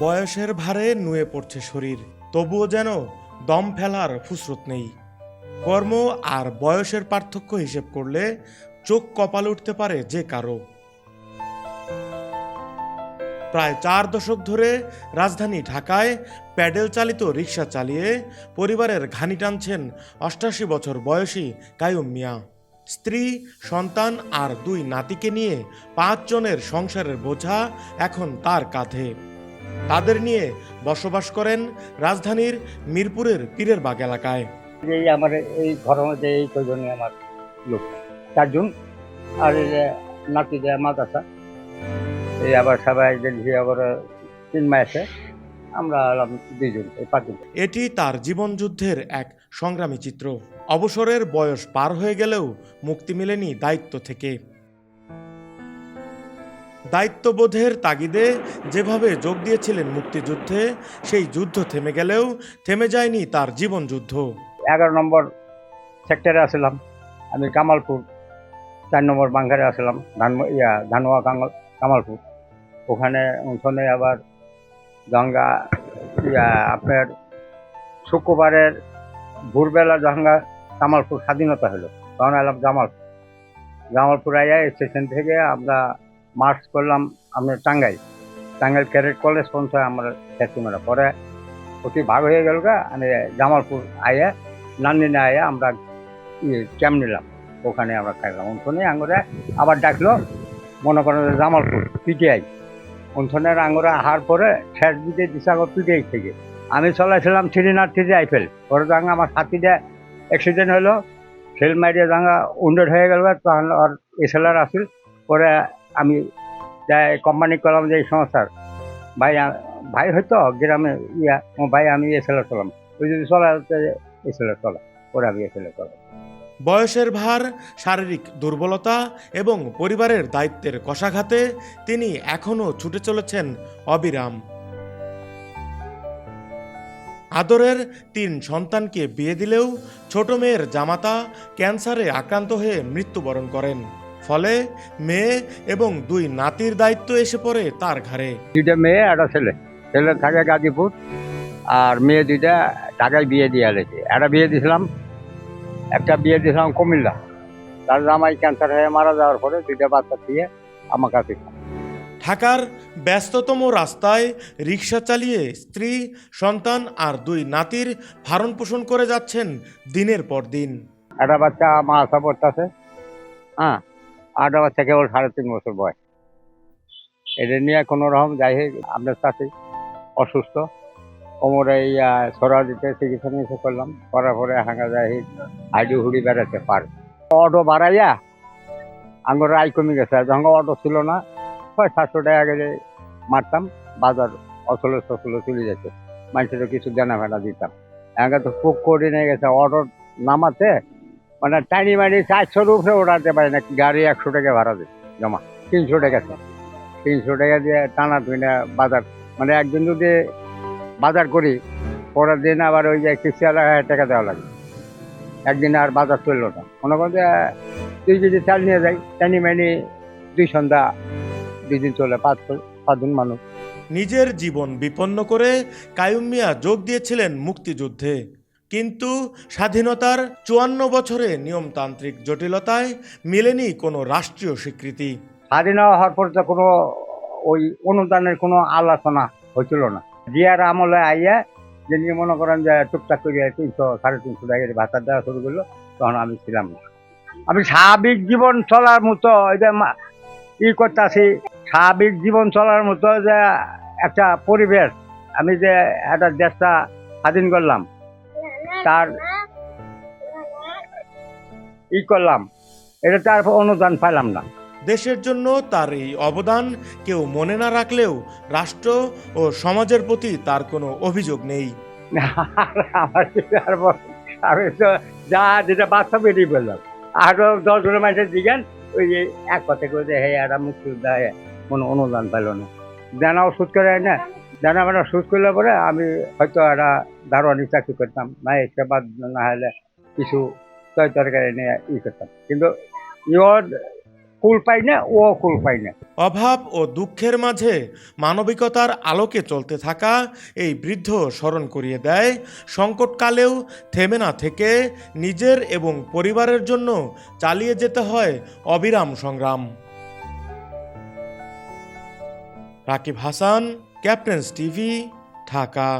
বয়সের ভারে নুয়ে পড়ছে শরীর, তবুও যেন দম ফেলার ফুসরত নেই। কর্ম আর বয়সের পার্থক্য হিসেব করলে চোখ কপাল উঠতে পারে যে কারও। প্রায় চার দশক ধরে রাজধানী ঢাকায় প্যাডেল চালিত রিক্সা চালিয়ে পরিবারের ঘানি টানছেন অষ্টাশি বছর বয়সী কায়ুম মিয়া। স্ত্রী সন্তান আর দুই নাতিকে নিয়ে পাঁচজনের সংসারের বোঝা এখন তার কাঁধে। তাদের নিয়ে বসবাস করেন রাজধানীর মিরপুরের পীরের বাগ এলাকায়। এই আমার এই ঘরের মধ্যে এই কয়জনই আমার লোক। চারজন। আর যে নাতি যে মাদাসা এই আবার সবাই দেখি আবার তিন মাসে আমরা দুইজন এই পাঁচজন। এটি তার জীবনযুদ্ধের এক সংগ্রামী চিত্র। অবসরের বয়স পার হয়ে গেলেও মুক্তি মেলেনি দায়িত্ব থেকে। দায়িত্ববোধের তাগিদে যেভাবে যোগ দিয়েছিলেন মুক্তিযুদ্ধে, সেই যুদ্ধ থেমে গেলেও থেমে যায়নি তার জীবন যুদ্ধ। এগারো নম্বর সেক্টরে আসলাম, আমি কামালপুর, চার নম্বর বাঙ্গারে আসলাম ধান ইয়া ধানোয়া কামাল কামালপুর। ওখানে ওখানে আবার গঙ্গা, ইয়া, আপনার শুক্রবারের ভোরবেলা গঙ্গা কামালপুর স্বাধীনতা হলো। তখন এলাম জামালপুর। জামালপুর আইয়া স্টেশন থেকে আমরা মার্চ করলাম আমরা টাঙ্গাইল। টাঙ্গাইল ক্যারেট কলেজ পৌঁছায় আমরা খ্যাতিমারা পরে ওটি ভাগ হয়ে গেল গা, আমি জামালপুর আইয়া নান্দিনা আইয়া আমরা ইয়ে ক্যাম্প নিলাম। ওখানে আমরা খাইলাম। ওখানে আঙুরে আবার ডাকলো, মনে করেন জামালপুর পিটিআই। ওখানের আঙুরে আহার পরে শেষ দিকে দিছে আগর পিটিআই থেকে। আমি চলাইছিলাম থ্রি নাট থ্রি আইফেল। পরে আমার সাথীটা অ্যাক্সিডেন্ট হলো সেল মারিয়ে দাঙ্গা উন্ডেড হয়ে গেল, তখন ওর এসএলআর আসিল। পরে আমি যাই কোম্পানি করলাম যে সংস্থার। ভাই ভাই হয়তো গ্রামে ইয়া ভাই, আমি এসএলআর চলাম ওই যদি চলা এসএলআর চলা পরে আমি এসএলআর চলা বয়সের ভার, শারীরিক দুর্বলতা এবং পরিবারের দায়িত্বের কষাঘাতে তিনি এখনও ছুটে চলেছেন অবিরাম। আদরের তিন সন্তানকে বিয়ে দিলেও ছোট মেয়ের জামাতা ক্যান্সারে আক্রান্ত হয়ে মৃত্যুবরণ করেন। ফলে মেয়ে এবং দুই নাতির দায়িত্ব এসে পড়ে তার ঘাড়ে। দুইটা মেয়ে, একটা ছেলে। ছেলে থাকে গাজীপুর আর মেয়ে দুইটা ঢাকায় বিয়ে দিয়ে আলেছে একটা বিয়ে দিয়েছিলাম, একটা বিয়ে দিয়েছিলাম কুমিল্লা। তার জামাই ক্যান্সার হয়ে মারা যাওয়ার পরে দুইটা বাচ্চা দিয়ে আমার কাছে ঢাকার ব্যস্ততম রাস্তায় রিক্সা চালিয়ে স্ত্রী, সন্তান আর দুই নাতির ভারণ পোষণ করে যাচ্ছেন দিনের পর দিন। একটা বাচ্চা মা আসা পড়তেছে হ্যাঁ আরেকটা বাচ্চা কেবল সাড়ে তিন বছর বয়স। এটা নিয়ে কোনো রকম যাই হোক আপনার সাথে অসুস্থ। কোমরে এই সরা দিতে চিকিৎসা নিয়ে করলাম, করার পরে হাঙ্গা যাই হাইডি হুড়ি বেড়াতে পার অটো বাড়াইয়া আঙ্গুর আয় কমে গেছে যখন অটো ছিল না ছয় সাতশো টাকা গেলে মারতাম, বাজার অচলে সচলে চলে যেত। মানুষের কিছু দেনা ফেনা দিতাম। এখন তো খুব করে নিয়ে গেছে, অটো নামাতে মানে টাইনি মাইনি চারশো উপরে ওঠাতে পারে না, গাড়ি একশো টাকা ভাড়া দেয় জমা। তিনশো টাকা তো তিনশো টাকা দিয়ে টানা টুইনা বাজার মানে একদিন যদি বাজার করি, পরের দিন আবার ওই যে কিস্তি আলাদা হাজার টাকা দেওয়া লাগে। একদিন আর বাজার চলল না। মনে করো যে, তুই যদি চাল নিয়ে যাই টাইনি মাইনি দুই সন্ধ্যা দুই দিন চলে পাঁচ পাঁচজন মানুষ। নিজের জীবন বিপন্ন করে কায়ুম মিয়া যোগ দিয়েছিলেন মুক্তিযুদ্ধে। কিন্তু স্বাধীনতার চুয়ান্ন বছরে নিয়মতান্ত্রিক জটিলতায় মেলেনি কোনো রাষ্ট্রীয় স্বীকৃতি। স্বাধীন হওয়ার পর তো কোনো ওই অনুদানের কোনো আলোচনা হয়েছিল না। জিয়ার আমলে আইয়া যে নিয়ে মনে করেন যে টুকটাক করে তিনশো সাড়ে তিনশো টাকা দিয়ে ভাতা দেওয়া শুরু করল তখন আমি ছিলাম না। আমি স্বাভাবিক জীবন চলার মতো মা- ই করতেছি স্বাভাবিক জীবন চলার মতো যে একটা পরিবেশ আমি যে একটা দেশটা স্বাধীন করলাম তার ই করলাম এটা তার অনুদান পাইলাম না। দেশের জন্য তার এই অবদান কেউ মনে না রাখলেও রাষ্ট্র ও সমাজের প্রতি তার কোনো অভিযোগ নেই। আমি তো যা যেটা বাস্তব এটাই বললাম। আরও দশ জনের মানুষের দিকেন ওই যে এক কথা করে হ্যাঁ একটা মুক্তিযোদ্ধা দেয় কোনো অনুদান পেল না। দেনা ওষুধ করে না দেনা মানে ওষুধ করলে পরে আমি হয়তো একটা দারোয়ানি চাকরি করতাম, না এসে বাদ না হলে কিছু তরকারি নিয়ে ই করতাম। কিন্তু ইয়র কুল পাই না, ও কুল পাই না। অভাব ও দুঃখের মাঝে মানবিকতার আলোকে চলতে থাকা এই বৃদ্ধ স্মরণ করিয়ে দেয়, সংকটকালেও থেমে না থেকে নিজের এবং পরিবারের জন্য চালিয়ে যেতে হয় অবিরাম সংগ্রাম। Rakib Hasan, captains TV, Dhaka.